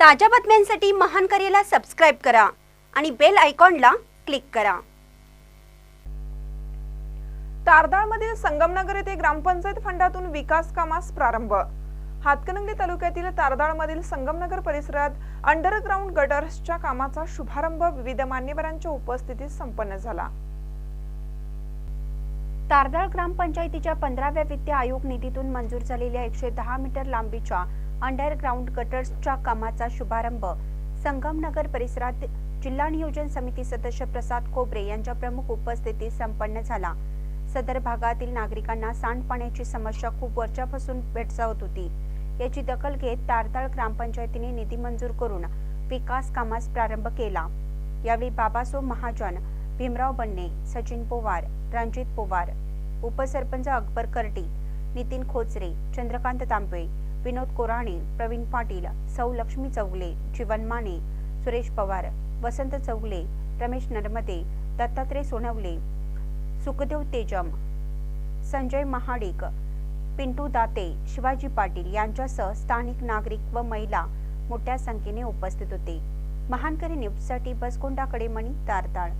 ताज्या बातम्यांसाठी महान करेला सबस्क्राईब करा आणि बेल आयकॉनला क्लिक करा. तारदाळमधील संगमनगर येथे ग्रामपंचायत फंडातून विकास कामास प्रारंभ. हातकणंगले तालुक्यातील तारदाळमधील संगमनगर परिसरात अंडरग्राऊंड गटर्सच्या कामाचा शुभारंभ विविध मान्यवरांच्या उपस्थितीत संपन्न झाला. तारदाळ ग्रामपंचायतीच्या पंधराव्या वित्त आयोग निधीतून मंजूर झालेल्या एकशे दहा मीटर लांबीच्या अंडरग्राऊंड गटर्सच्या कामाचा शुभारंभ. संगमनगर परिसरात जिल्हा नियोजन समिती सदस्य प्रसाद कोबरे यांच्या प्रमुख उपस्थितीत संपन्न झाला. सदर भागातील नागरिकांना सांडपाण्याची समस्या खूप वर्षापासून भेडसावत होती. याची दखल घेत तारताळ ग्रामपंचायतीने निधी मंजूर करून विकास कामास प्रारंभ केला. यावेळी बाबासो महाजन भीमराव बन्ने सचिन पोवार रणजित पोवार उपसरपंच अकबर कर्टी नितीन खोचरे चंद्रकांत तांबे विनोद कोराणे प्रवीण पाटील सौ लक्ष्मी चौगले जीवन माने सुरेश पवार वसंत चौगले रमेश नर्मदे दत्तात्रय सोनवले सुखदेव तेजम संजय महाडिक पिंटू दाते शिवाजी पाटील यांच्यासह स्थानिक नागरिक व महिला मोठ्या संख्येने उपस्थित होते. महानकरी न्यूजसाठी बसकोंडाकडे मणी तारताळ.